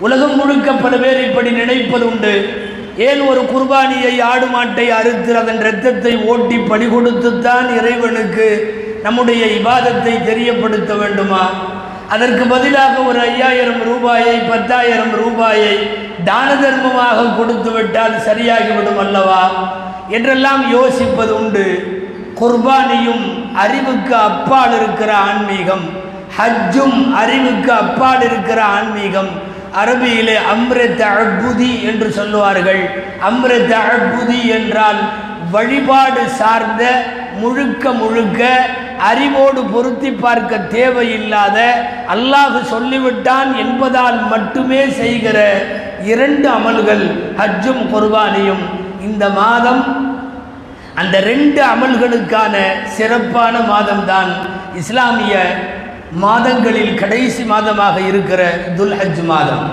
உலகம் முழுக்க பல பேர் இப்படி நினைப்பது உண்டு. ஏன் ஒரு குர்பானியை ஆடு மாட்டை அறுத்து அதன் இரத்தத்தை ஓட்டி பலி கொடுத்துத்தான் இறைவனுக்கு நம்முடைய இபாதத்தை தெரியப்படுத்த வேண்டுமா? அதற்கு பதிலாக ஒரு ஐயாயிரம் ரூபாயை பத்தாயிரம் ரூபாயை தான தர்மமாக கொடுத்து விட்டால் சரியாகிவிடும் அல்லவா? என்றெல்லாம் யோசிப்பது உண்டு. குர்பானியும் அறிவுக்கு அப்பால் இருக்கிற ஆன்மீகம் ஹஜ்ஜும் அறிவுக்கு அப்பால் இருக்கிற ஆன்மீகம் அரபியிலே அம்ரத் அழ்புதி என்று சொல்லுவார்கள். அம்ரத் அழ்புதி என்றால் வழிபாடு சார்ந்த முழுக்க முழுக்க அறிவோடு பொருத்தி பார்க்க தேவையில்லாத அல்லாஹ் சொல்லிவிட்டான் என்பதால் மட்டுமே செய்கிற இரண்டு அமல்கள் ஹஜ்ஜும் குர்பானியும். இந்த மாதம் அந்த ரெண்டு அமல்களுக்கான சிறப்பான மாதம்தான் இஸ்லாமிய மாதங்களில் கடைசி மாதமாக இருக்கிற துல் ஹஜ் மாதம்.